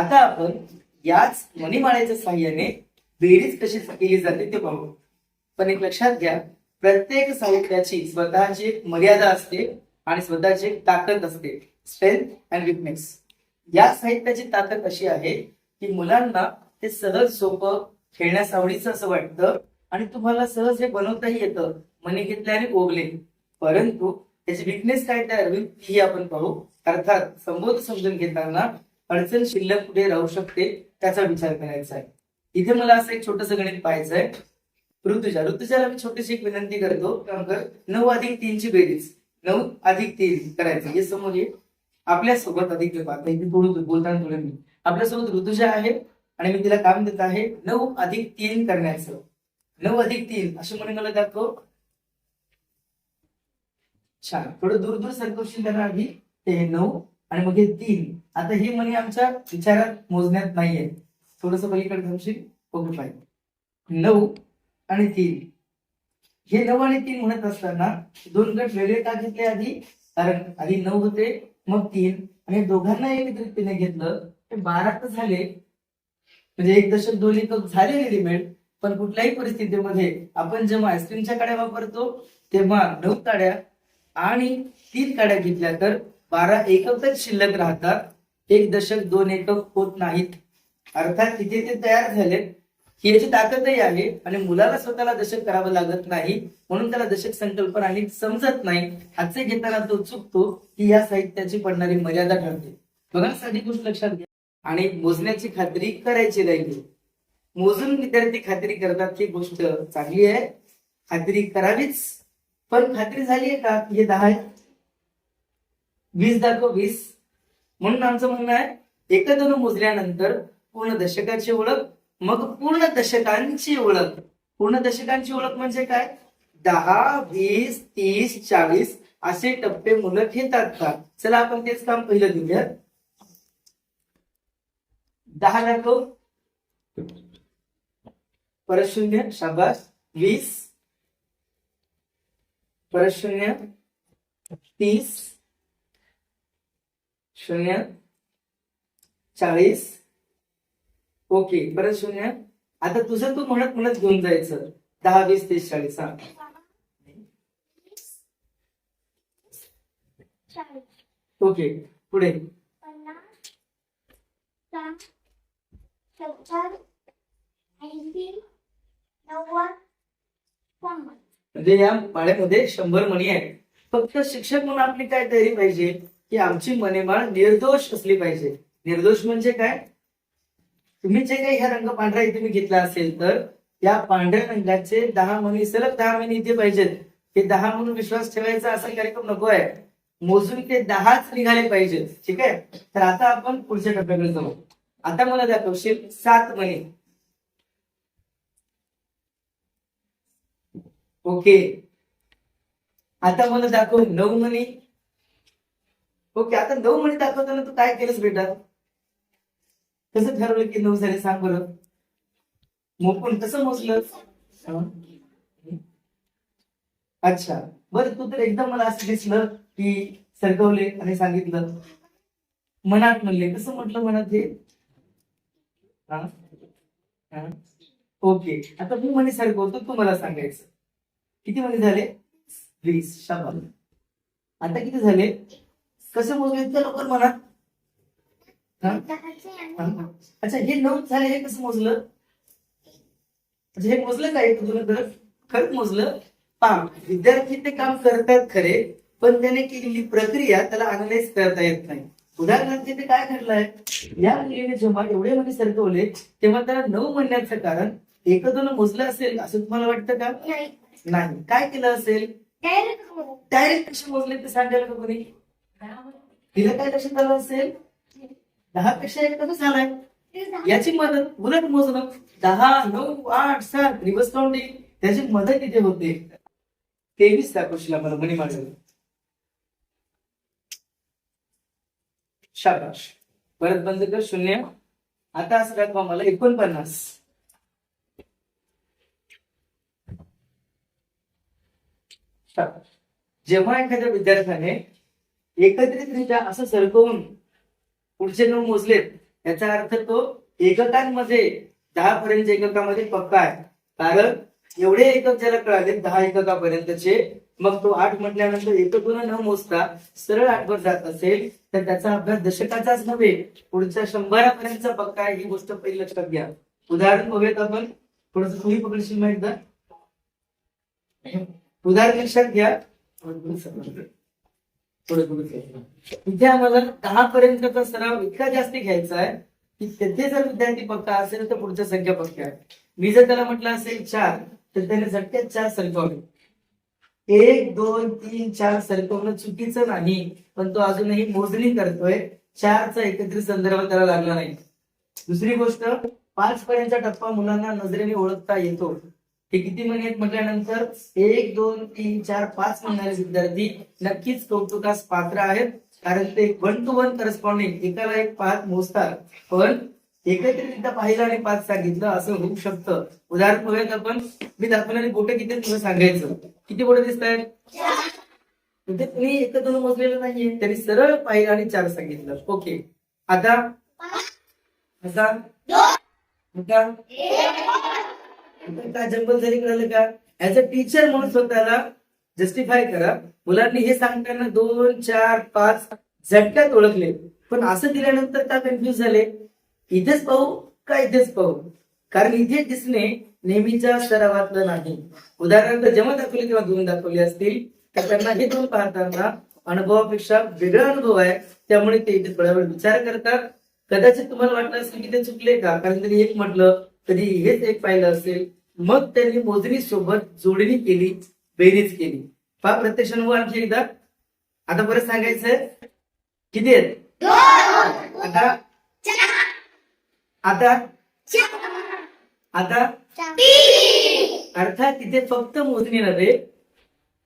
आता आपण याच मणिमाळ्याच्या साह्याने बेरीज कशी केली जाते ते पाहू. पण एक लक्षात घ्या प्रत्येक साहित्याची स्वतःची एक मर्यादा असते आणि स्वतःची एक ताकद असते. स्ट्रेंथ अँड विकनेस या साहित्याची ताकद अशी आहे की मुलांना ते सहज सोपं खेळण्यास आवडीचं असं वाटतं आणि तुम्हाला सहज हे बनवताही येतं. मनी घेतले आणि ओगले परंतु त्याची विकनेस काय तयार होईल ही आपण पाहू. अर्थात संबोध समजून घेताना अडचण शिल्लक कुठे राहू शकते त्याचा विचार करायचा आहे. इथे मला असं एक छोटस गणित पाहायचं आहे. ऋतुजा ऋतुजाला मी छोटीशी एक विनंती करतो काम कर नऊ अधिक तीनची बेरीज नऊ अधिक तीन करायचं. हे समोर ये. आपल्यासोबत अधिक पाहता इथे थोडं बोलताना थोडं मी. आपल्यासोबत ऋतुजा आहे आणि मी तिला काम देत आहे. नऊ अधिक तीन करण्याचं. नऊ अधिक तीन असे म्हणून मला दाखव. छान. थोडं दूर दूर सरकवशील त्यांना आधी. ते नऊ आणि मग हे तीन. आता ही मनी आमच्या विचारात मोजण्यात नाहीये. थोडस पलीकडे तुमची बघू पाहिजे नऊ आणि तीन. हे नऊ आणि तीन म्हणत असताना दोन गट वेगळे का घेतले आधी? कारण आधी नऊ होते मग तीन. आणि दोघांना एकत्रितपणे घेतलं ते बारा तर झाले. म्हणजे एक दशक दोन एक झाले रेडीमेड पण कुठल्याही परिस्थितीमध्ये आपण जेव्हा आईस्क्रीमच्या काड्या वापरतो तेव्हा नऊ काड्या आणि तीन काड्या घेतल्या तर बारा एकच शिल्लक राहतात. एक दशक दोन एकक होत नाहीत. अर्थात तिथे ते तयार झाले ही याची ताकदही आहे आणि मुलाला स्वतःला दशक करावं लागत नाही म्हणून त्याला दशक संकल्पना आणि समजत नाही आजचे घेताना तो चुकतो की या साहित्याची पडणारी मर्यादा ठरते. बघा साधी गोष्ट लक्षात घ्या. आणि मोजण्याची खात्री करायची राहिली. मोजून विद्यार्थी खात्री करतात ही गोष्ट चांगली आहे खात्री करावीच. पण खात्री झाली आहे का? हे दहा आहे वीस दाखव वीस. म्हणून आमचं म्हणणं आहे एकत्र मोजल्यानंतर पूर्ण दशकाची ओळख मग पूर्ण दशकांची ओळख. पूर्ण दशकांची ओळख म्हणजे काय? दहा वीस तीस चाळीस असे टप्पे मुलं घेतात का? चला आपण तेच काम पहिलं घेऊया. दहा दाखव हो. परत शून्य शाबास. वीस. परत शून्य तीस. शून्य चाळीस. ओके बरं शून्य. आता तुझं तू म्हणत म्हणत घेऊन जायचं. दहा वीस तीस चाळीस हा. ओके पुढे. म्हणजे या पाण्यामध्ये शंभर मणी आहेत. फक्त शिक्षक म्हणून आपली काय तयारी पाहिजे? की आमची मनेमाळ निर्दोष असली पाहिजे. निर्दोष म्हणजे काय? तुम्ही जे काही ह्या रंग पांढरा इथे मी घेतला असेल तर या पांढऱ्या रंगाचे दहा मणी सलग दहा मणी इथे पाहिजेत. हे दहा म्हणून विश्वास ठेवायचा असा कार्यक्रम नको आहे. मोजून ते दहाच निघाले पाहिजेत. ठीक आहे? तर आता आपण पुढच्या टप्प्याकडे जाऊ. आता मला दाखवशील सात मणी. ओके. आता मला दाखव नऊ मणी. ओके आता नऊ मणी दाखवताना तू काय केलंस बेटा? कसं ठरवलं की नऊ झाले सांग बरं. मोकून कसं मोजलं अच्छा बरं तू तर एकदम मला असं दिसलं की सरकवले आणि सांगितलं. मनात म्हणले कसं म्हटलं मनात हे? ओके आता मी म्हणे सरकवतो तू मला सांगायचं. किती म्हणे झाले? वीस शाबा आता किती झाले? कसे मोजले इतक्या लवकर म्हणा. अच्छा हे नऊ झाले हे कसं मोजलं? अच्छा हे मोजलं काय? तुझं तर खरंच मोजलं. पहा विद्यार्थी ते काम करतात खरे पण त्याने केलेली प्रक्रिया त्याला अनालाइज करता येत नाही. उदाहरणार्थ तिथे काय घडलंय? या मुलीने जेव्हा एवढे मध्ये सरकवले तेव्हा त्याला नऊ म्हणण्याचं कारण एक दोन मोजलं असेल असं तुम्हाला वाटतं का? नाही. काय केलं असेल? डायरेक्ट कसे मोजले ते सांगायला का कोणी? तिला काय लक्षात आलं असेल? दहा पेक्षा एक कसं झालाय. याची मदत उलट मोजणं दहा नऊ आठ सात रिवर्स काउंटिंग त्याची मदत इथे होते? तेवीस दाखवशील मला मनी मागेल. शाबाश. परत बंद कर शून्य. आता असं दाखवा मला एकोणपन्नास. जेव्हा एखाद्या विद्यार्थ्याने एकत्रितरित्या असं सरकवून पुढचे नऊ मोजलेत याचा अर्थ तो एककांमध्ये दहा पर्यंत एककामध्ये पक्का आहे. कारण एवढे एकक ज्याला कळाले दहा एककापर्यंतचे मग तो आठ म्हटल्यानंतर एककून न मोजता सरळ आठवर जात असेल तर त्याचा अभ्यास दशकाचाच नव्हे पुढच्या शंभरापर्यंतचा पक्का आहे ही गोष्ट पहिली लक्षात घ्या. उदाहरण बघूयात आपण. थोडस तुम्ही पकडशील माहीत का उदाहरण लक्षात घ्या. थोडं थोडं घ्यायचं. इथे आम्हाला दहा पर्यंतचा सराव इतका जास्त घ्यायचा आहे की तेथे जर विद्यार्थी पक्का असेल तर पुढच्या संख्या पक्क्या आहे. मी जर त्याला म्हटलं असेल चार तर त्याने झटक्यात चार सरकवले. एक दोन तीन चार सरकवणं चुकीचं नाही पण तो अजूनही मोजणी करतोय. चारचा एकत्रित संदर्भ त्याला लागला नाही. दुसरी गोष्ट पाच पर्यंतचा टप्पा मुलांना नजरेने ओळखता येतो. हे किती महिने आहेत म्हटल्यानंतर एक दोन तीन चार पाच म्हणणारे विद्यार्थी नक्कीच कौतुकास पात्र आहेत. कारण ते वन टू वन करस्पॉन्डिंग एकाला एक पाच मोजतात. पण एकत्रितरित्या पाहिलं आणि पाच सांगितलं असं होऊ शकतं. उदाहरण बघूयात आपण. मी दाखवणारी बोटे किती तुला सांगायचं? किती बोटे दिसत आहेत तिथे तुम्ही एक दोन मोजलेलं नाहीये. त्यांनी सरळ पाहिलं आणि चार सांगितलं. ओके आता? आता? काय जंगल झाली कळलं का? ऍज अ टीचर म्हणून स्वतःला जस्टिफाय करा. मुलांनी हे सांगताना दोन चार पाच झटक्यात ओळखले. पण असं दिल्यानंतर का कन्फ्युज झाले? इथेच पाहू का इथेच पाहू? कारण इथे दिसणे नेहमीच्या सरावातलं नाही. उदाहरणार्थ जेव्हा दाखवले किंवा दोन दाखवले असतील. तर त्यांना हे दोन पाहताना अनुभवापेक्षा वेगळा अनुभव आहे. त्यामुळे ते इथे थोड्या वेळ विचार करतात. कदाचित तुम्हाला वाटलं असेल की ते चुकले का? कारण त्यांनी एक म्हटलं कधी हेच एक पाहिलं असेल. मग त्यांनी मोजणी सोबत जोडणी केली बेरीज केली. पहा प्रत्यक्ष अनुभव आणखी एकदा. आता परत सांगायचंय किती आहेत? आता आता आता अर्थात तिथे फक्त मोजणी नव्हे.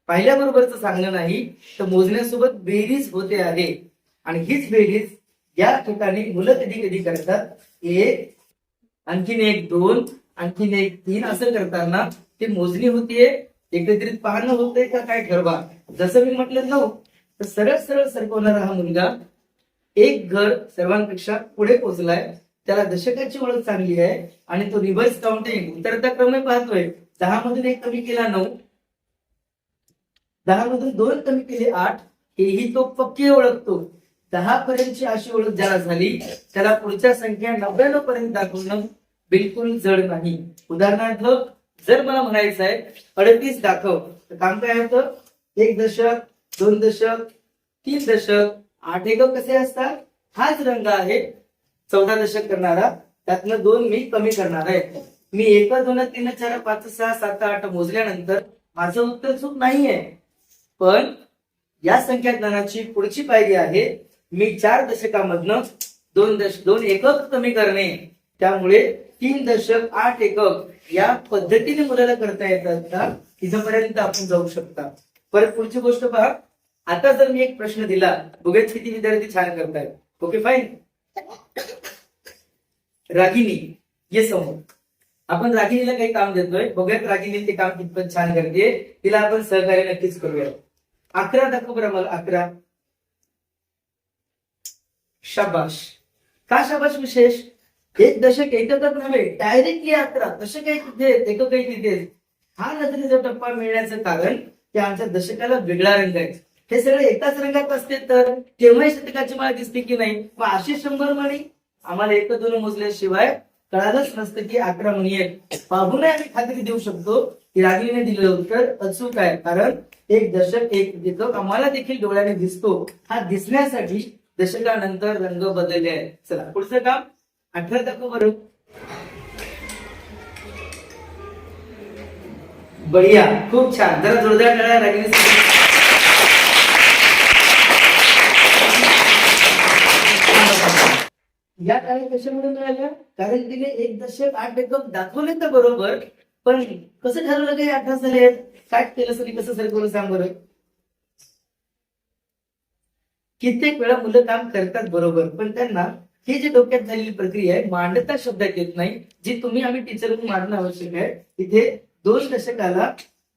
पाहिल्याबरोबरच सांगणं नाही तर मोजण्यासोबत बेरीज होते आहे. आणि हीच बेरीज या ठिकाणी मुलं कधी कधी करतात? एक आणखीन एक दोन. आणखीन एक तीन असं करताना ते मोजणी होतीये एकत्रित पाहणं होतंय का काय ठरवा? जसं मी म्हटलं नऊ तर सरळ सरळ सरकवणारा हा मुलगा एक घर सर्वांपेक्षा पुढे पोहोचलाय त्याला दशकाची ओळख चांगली आहे आणि तो रिव्हर्स काउंटिंग उतरता क्रम पाहतोय. दहा मधून एक कमी केला नऊ. दहा मधून दोन कमी केले आठ हेही तो पक्की ओळखतो. दहा पर्यंतची अशी ओळख ज्याला झाली त्याला पुढच्या संख्या नव्याण्णव पर्यंत दाखवणं बिलकुल जड नाही. उदाहरणार्थ जर मला म्हणायचं आहे अडतीस दाखव. तर काम काय होतं? एक दशक दोन दशक तीन दशक आठ एकक कसे असतात? हाच रंग आहे चौदा दशक करणारा. त्यातनं दोन मी कमी करणार आहे. मी एक दोन तीन चार पाच सहा सात आठ मोजल्यानंतर माझं उत्तर चूक नाही आहे पण या संख्या ज्ञानाची पुढची पायरी आहे मी चार दशकामधनं दोन दश दोन एकक कमी करणे. त्यामुळे तीन दशक आठ एकक या पद्धतीने मुलाला करता येतात का तिथपर्यंत आपण जाऊ शकता. परत पुढची गोष्ट पहा. आता जर मी एक प्रश्न दिला बघेच किती विद्यार्थी छान करतायत. ओके फाईन रागिनी ये समोर. आपण रागिनीला काही काम देतोय. बघूयात रागिनी ते काम कितपत छान करते. तिला आपण सहकार्य नक्कीच करूया अकरा दाखव बरं मला अकरा. शाबाश. का शाबाश विशेष? एक दशक एककच नव्हे डायरेक्टली यात्रा. दशक एक तिथे एकक तिथे. हा नजरेचा टप्पा मिळण्याचं कारण की आमच्या दशकाला वेगळा रंग आहे. हे सगळे एकाच रंगात असते तर केव्हाही शतकाची मला दिसते की नाही? मग अशी शंभर म्हणी आम्हाला एक दोन मोजल्याशिवाय कळालंच नसतं की अकरा म्हणी आहेत. पाहूनही आम्ही खात्री देऊ शकतो की रागिणीने दिलेलं उत्तर अचूक आहे. कारण एक दशक एक एकक आम्हाला देखील डोळ्याने दिसतो. हा दिसण्यासाठी दशकानंतर रंग बदलले आहेत. चला पुढचं काम. अठरा दाखव बरं. बढिया खूप छान. जरा जोरदार टाळ्या रागिनीसाठी. या टाळ्या कशामुळे मिळाल्या कारण तिने एक दशक आठ एकक दाखवले तर बरोबर पण कसं ठरवलं काही अठरा झाले काय केलं सरी कसं सरी करून सांग बरं? कित्येक वेळा मुलं काम करतात बरोबर पण त्यांना ही जी डोक्यात झालेली प्रक्रिया आहे मांडता शब्दात येत नाही. जी तुम्ही आम्ही टीचर मांडणं आवश्यक आहे तिथे दोन दशकाला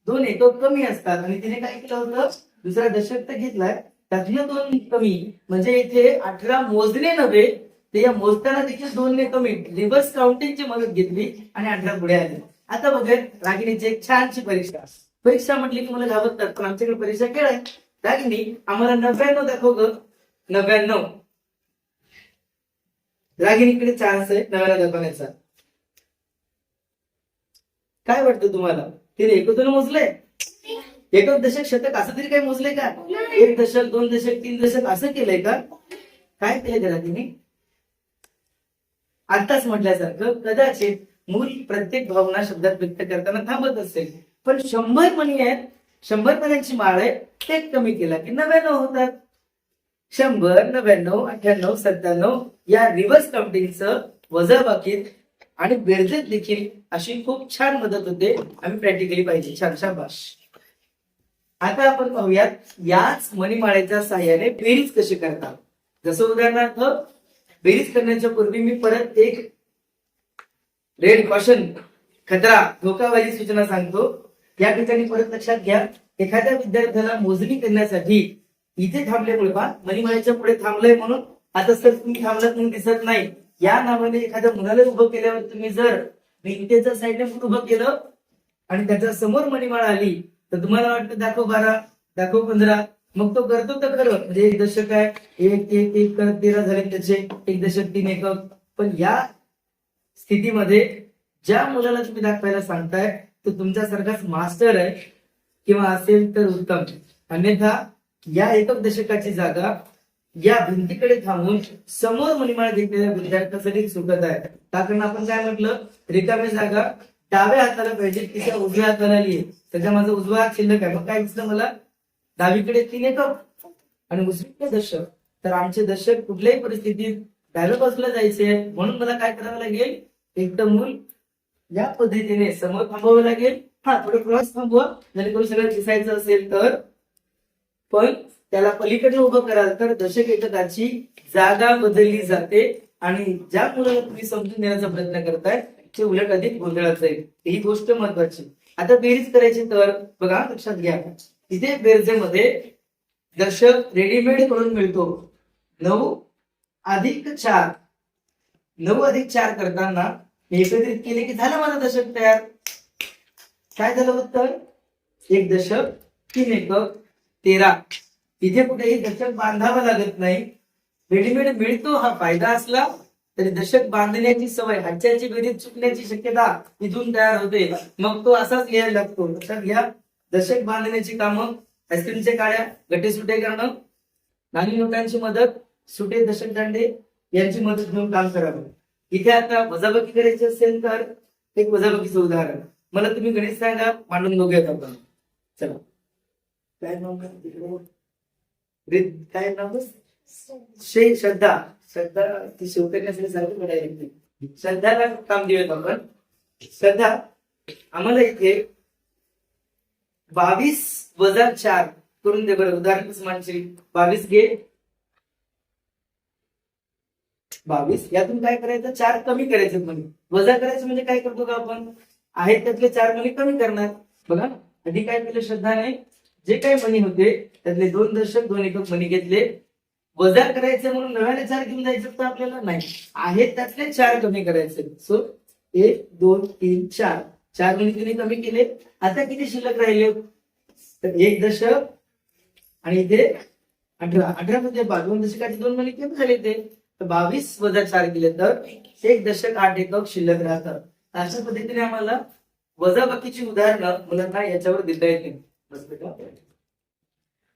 दोन एकक कमी असतात. आणि तिने काय केलं होतं? दुसरा दशक तर घेतलाय. त्यातनं दोन कमी. म्हणजे इथे अठरा मोजणे नव्हे ते या मोजताना देखील दोन ने कमी रिव्हर्स काउंटिंगची मदत घेतली आणि अठरा पुढे आले. आता बघत रागिणीची एक छानशी परीक्षा. परीक्षा म्हटली की मला घाबरतात पण आमच्याकडे परीक्षा केलाय. आहे आम्हाला नव्याण्णव दाखव ग. नव्याण्णव. रागिणीकडे चान्स आहे नव्याण्णव दाखवण्याचा. काय वाटतं तुम्हाला? तिने एकूण मोजलंय? एकच दशक शतक असं तरी काही मोजलंय का? एक दशक दोन दशक तीन दशक असं केलंय का? काय केलंय त्याला तिने? आताच म्हटल्यासारखं कदाचित मूल प्रत्येक भावना शब्दात व्यक्त करताना थांबत असेल. पण शंभर मणी आहेत शंभर मण्यांची माळ आहे ते कमी केला की नव्याण्णव होतात. शंभर नव्याण्णव अठ्ठ्याण्णव सत्त्याण्णव या रिव्हर्स काउंटिंगचं वजाबाकीत आणि बेरजेत देखील अशी खूप छान मदत होते. आम्ही प्रॅक्टिकली पाहिजे. छान शाबाश आता आपण पाहूयात याच मणिमाळेच्या सहाय्याने बेरीज कशी करतात. जसं उदाहरणार्थ बेरीज करण्याच्या पूर्वी मी परत एक रेड कॉशन खतरा धोकावाली सूचना सांगतो. या ठिकाणी परत लक्षात घ्या एखाद्या विद्यार्थ्याला मोजणी करण्यासाठी इथे थांबल्यामुळे पहा. मणिमाळ्याच्या पुढे थांबलंय म्हणून. आता सर तुम्ही थांबलात म्हणून दिसत नाही. या नावाने एखाद्या मुलाला उभं केल्यावर तुम्ही जर भिंतेच्या साईडने उभं केलं आणि त्याच्यासमोर मणिमाळ आली तर तुम्हाला वाटतं दाखव बारा दाखव पंधरा. मग तो करतो तर खरं. म्हणजे एक दशक आहे. एक एक एक करत तेरा झाले त्याचे. एक दशक तीन एक. पण या स्थितीमध्ये ज्या मुलाला तुम्ही दाखवायला सांगताय तो तुमच्यासारखाच मास्टर आहे किंवा असेल तर उत्तम. अन्यथा या एकक दशकाची जागा या भिंतीकडे थांबून समोर मणिमाळ घेतलेल्या विद्यार्थ्यांसाठी चुकत आहे. कारण आपण काय म्हटलं? रिकामी जागा डाव्या हाताला पाहिजे तिच्या उजव्या हाताला लिहि त्याच्या माझा उजवा हात शिल्लक आहे. मग काय दिसलं मला? डावीकडे तीन एकक आणि उजवीकडे दशक. तर आमचे दशक कुठल्याही परिस्थितीत डाव्या बाजूला जायचे म्हणून मला काय करावं लागेल? एक तर मूल या पद्धतीने समोर थांबावं लागेल. हा थोडं क्रॉस थांबवा. जेणेकरून सगळं दिसायचं असेल तर. पण त्याला पलीकडे उभं कराल तर दशक एककाची जागा बदलली जाते आणि ज्या मुलाला तुम्ही समजून देण्याचा प्रयत्न करताय ते उलट अधिक गोंधळात जाईल. ही गोष्ट महत्वाची. आता बेरीज करायची तर बघा लक्षात घ्या. इथे बेरजेमध्ये दशक रेडीमेड करून मिळतो. नऊ अधिक चार. नऊ अधिक चार करताना एकत्रित केले की झालं माझं दशक तयार. काय झालं उत्तर? एक दशक तीन एकक. तेरा. इथे कुठेही दशक बांधावं लागत नाही. रेडीमेड मिळतो हा फायदा असला तरी दशक बांधण्याची सवय हाच्याची बेरीज चुकण्याची शक्यता इथून तयार होते. मग तो असाच लिहायला लागतो. लक्षात घ्या दशक बांधण्याची कामं आईस्क्रीमच्या काळ्या गटे सुटे करणं नाणी लोकांची मदत सुटे दशक दांडे यांची मदत घेऊन काम करावं. इथे आता वजाबाकी करायची असेल तर एक वजाबाकीचं उदाहरण. मला तुम्ही गणित सांगा मांडून बघूयात आपण. चला. काय नाव काय काय नाव? शे श्रद्धा. श्रद्धा ती शिवकन्या सारखं डायरेक्टली श्रद्धाला काम देऊयात आपण. श्रद्धा आम्हाला इथे बावीस वजा चार करून दे बरं. उदाहरण कसं बावीस घे. बावीस? यातून काय करायचं? चार कमी करायचे म्हणे वजा करायचं म्हणजे काय करतो का आपण? आहेत त्यातले चार मणी कमी करणार. बघा. ना आधी काय केलं श्रद्धाने? जे काही मणी होते त्यातले दोन दशक दोन एकक मणी घेतले. वजा करायचे म्हणून नव्याने चार घेऊन जायचं तर आपल्याला नाही. आहेत त्यातले चार कमी करायचे. सो एक दोन तीन चार. चार मणी तिने कमी केले. आता किती शिल्लक राहिले? तर एक दशक आणि इथे अठरा. अठरा मध्ये दोन दशकाचे दोन मणी कमी झाले ते तर बावीस वजा चार केले तर एक दशक आठ एकक शिल्लक राहतात अशा पद्धतीने आम्हाला वजाबाकीची उदाहरणं मुलांना याच्यावर देता येतील.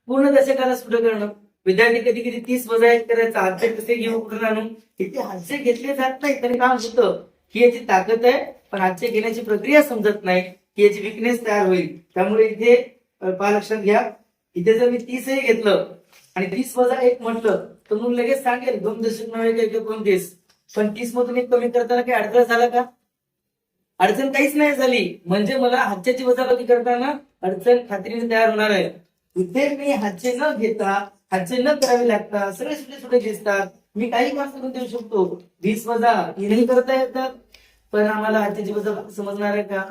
पूर्ण दशकाला सुद्धा करणं. विद्यार्थी कधी कधी तीस वजा एक करायचा हातचे कसे घेऊ कुठून आणून इथे हातचे घेतले जात नाही तरी काम होतं? ही याची ताकद आहे पण हातचे घेण्याची प्रक्रिया समजत नाही. की याची विकनेस तयार होईल. त्यामुळे इथे अं, पहा लक्षात घ्या. इथे जर मी तीसही घेतलं आणि तीस वजा एक म्हटलं तर मग लगेच सांगेल दोन दशक नव्हे का एकोणतीस. पण तीस मधून एक कमी करताना काही अडथळा झाला का? अडचण काहीच नाही झाली. म्हणजे मला हातच्याची वजाबाकी करताना अडचण खात्रीने तयार होणार आहे. इथे मी हातचे न घेता हातचे न करावे लागतात सगळे सुटे सुटे दिसतात. मी काही काम करून देऊ शकतो. वीस वजा येणे करता येतात. पण आम्हाला हातच्याची वजाबाकी समजणार आहे का?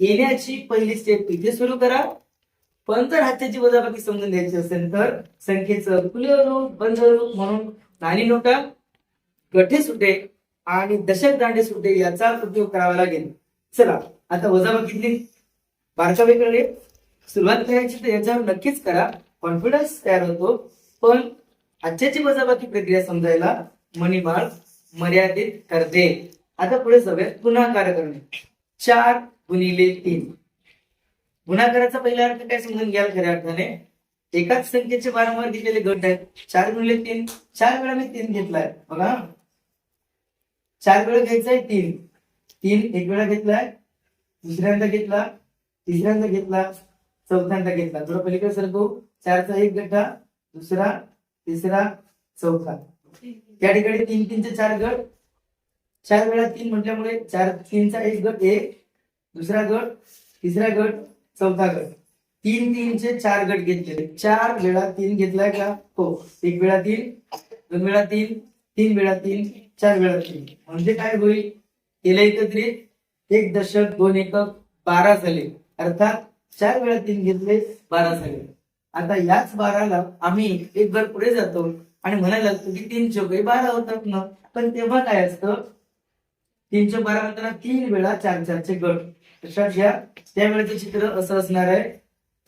येण्याची पहिली स्टेप इथे सुरू करा. पण जर हातच्याची वजाबाकी समजून द्यायची असेल तर संख्येचं खुले रूप बंद रूप म्हणून नाणी नोटा गठे सुटे आणि दशक दांडे सुटे याचा उपयोग करावा लागेल. चला आता वजाबाकीतली बारकावे सुरुवात करायची तर याच्यावर नक्कीच करा. कॉन्फिडन्स तयार होतो. पण आजच्याची वजाबाकी प्रक्रिया समजायला मणिमाळ मर्यादित करते. आता पुढे जाऊयात गुणाकार करणे. चार गुणिले तीन. गुणाकाराचा पहिला अर्थ काय समजून घ्याल खऱ्या अर्थाने? एकाच संख्येचे वारंवार दिलेले गट आहेत. चार गुणिले तीन. चार वेळा मी तीन घेतलाय. बघा. चार वेळा घ्यायचंय तीन. तीन एक वेळा घेतलाय दुसऱ्यांदा घेतला तिसऱ्यांदा घेतला चौथ्यांदा घेतला. थोडं पलीकडे सरकू चारचा एक गड्डा दुसरा तिसरा चौथा. त्या ठिकाणी तीन तीनचे चार गट चार वेळा तीन म्हटल्यामुळे चार तीनचा एक गट एक दुसरा गट तिसरा गट चौथा गट तीन तीनचे चार गट घेतलेले. चार वेळा तीन घेतलाय का? हो. एक वेळा तीन दोन वेळा तीन तीन वेळा तीन चार वेळा तीन. म्हणजे काय होईल? केले एकत्रित एक दशक दोन एकक बारा झाले. अर्थात चार वेळा तीन घेतले बारा झाले. आता याच बाराला आम्ही एक घर पुढे जातो आणि म्हणायला लागतो की तीन चौके बारा होतात ना. पण तेव्हा काय असतं? तीनशे बारा नंतर तीन वेळा चार चारचे गट. लक्षात घ्या त्यावेळेचं चित्र असं असणार आहे.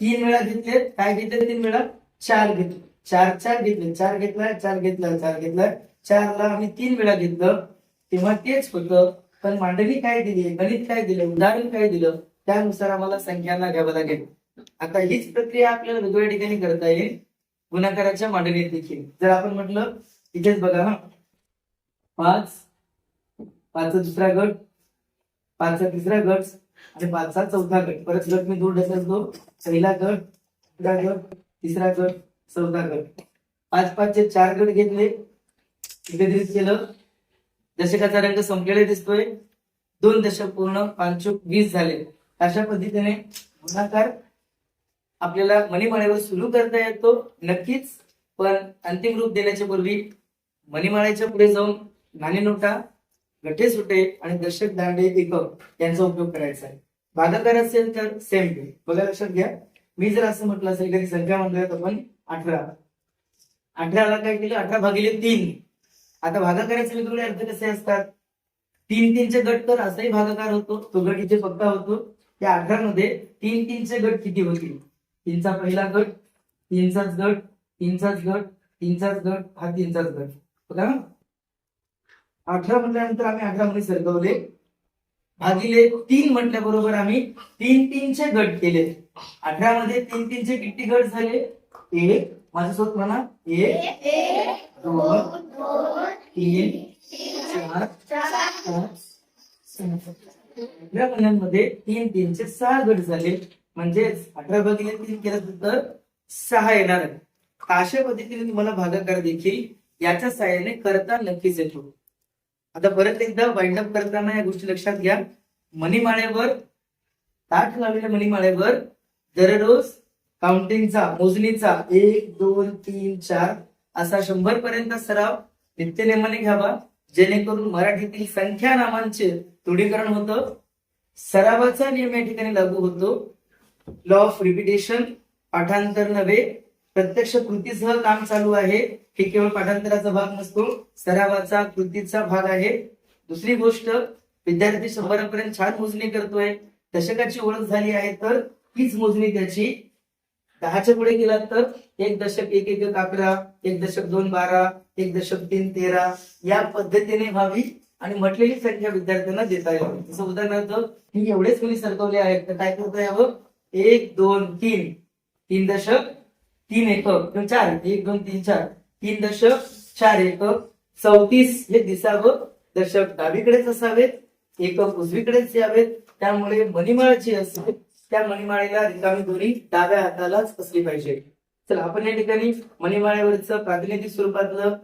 तीन वेळा घेतले काय घेतले तीन वेळा? चार घेतले. चार चार घेतले. चार घेतलाय चार घेतलाय चार घेतलाय चारला आम्ही तीन वेळा घेतलं. तेव्हा तेच होतं. पण मांडणी काय दिली गणित काय दिलं उदाहरण काय दिलं त्यानुसार आम्हाला संख्यांना घ्यावं लागेल. आता हीच प्रक्रिया आपल्याला वेगवेगळ्या ठिकाणी करता येईल. गुणाकाराच्या मांडणीत देखील. जर आपण म्हटलं इथेच बघा ना पाच पाचचा दुसरा गट पाचचा तिसरा गट आणि पाचचा चौथा गट. परत गट मी दूर ढकलतो. पहिला गट दुसरा गट तिसरा गट चौथा गट. पाच पाचचे चार गट घेतले. एकत्रित केलं. दशकाचा रंग संपलेला दिसतोय. दोन दशक पूर्ण पांचोक वीस झाले. अशा पद्धतीने गुणाकार आपल्याला मणिमाळेवर सुरू करता येतो नक्कीच. पण अंतिम रूप देण्याच्या पूर्वी मणिमाळ्याच्या पुढे जाऊन नाणी नोटा गठे सुटे आणि दशक दांडे एकक यांचा उपयोग करायचा आहे. भागाकार असेल तर सेम टू बघा लक्षात घ्या. मी जर असं म्हटलं असेल तरी संख्या म्हणतोय तर आपण अठरा. अठराला काय केलं? अठरा भागिले तीन. आता भागाकाराचे वेगवेगळे अर्थ कसे असतात? तीन तीनचे गट तर असाही भागाकार होतो तो गट इथे पक्का होतो. त्या अठरा मध्ये तीन तीनचे गट किती होतील? तीनचा पहिला गट तीनचाच गट तीनचाच गट तीनचाच गट हा तीनचाच गट. बघा अठरा म्हटल्यानंतर आम्ही अठरा मध्ये सरकवले. भागिले तीन म्हटल्याबरोबर आम्ही तीन तीनचे गट केले. अठरा मध्ये तीन तीनचे किती गट झाले? एक. माझ्यासोबत म्हणा एक. दोन. तीन चार पाच अठरा महिन्यांमध्ये तीन तीनचे सहा गट झाले. म्हणजेच अठरा भागिले तीन केलं तर सहा येणार आहे. अशा पद्धतीने तुम्हाला भागाकार देखील याच्या सहाय्याने करता नक्कीच येतो. आता परत एकदा वाइंड अप करताना या गोष्टी लक्षात घ्या. मणिमाळेवर ताठ लावलेल्या मणिमाळेवर दररोज काउंटिंगचा मोजणीचा एक दोन तीन चार असा शंभर पर्यंत सराव नित्यनेमाने घ्यावा. जेणेकरून मराठीतील संख्या नामांचे रूढीकरण होतं. सरावाचा नियम या ठिकाणी लागू होतो. लॉ ऑफ रिपिटेशन पाठांतर नव्हे. प्रत्यक्ष कृतीसह काम चालू आहे. हे केवळ पाठांतराचा भाग नसतो सरावाचा कृतीचा भाग आहे. दुसरी गोष्ट विद्यार्थी शंभरापर्यंत छान मोजणी करतोय. दशकाची ओळख झाली आहे तर हीच मोजणी त्याची दहाच्या पुढे गेला तर एक दशक एक एक अकरा एक दशक दोन बारा एक दशक तीन तेरा या पद्धतीने व्हावी आणि म्हटलेली संख्या विद्यार्थ्यांना देता यावी. जसं उदाहरणार्थ मी एवढेच कोणी सरकवले आहेत तर काय करता यावं? एक दोन तीन. तीन दशक तीन एकक. किंवा चार. एक दोन तीन चार. तीन दशक चार एकक. चौतीस हे दिसावं. दशक डावीकडेच असावेत एकक उजवीकडेच यावेत. त्यामुळे मणिमाळाची असेल. त्या मणिमाळेला रिकामी दोरी डाव्या हातालाच असली पाहिजे. चला आपण या ठिकाणी मणिमाळेवरचं प्रातिनिधिक स्वरूपातलं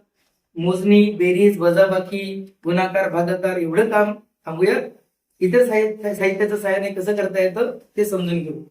मोजणी बेरीज वजाबाकी गुणाकार भागाकार एवढं काम थांबूया. इतर साहित्य साहित्याच्या सहाय्याने कसं करता येतं ते समजून घेऊ.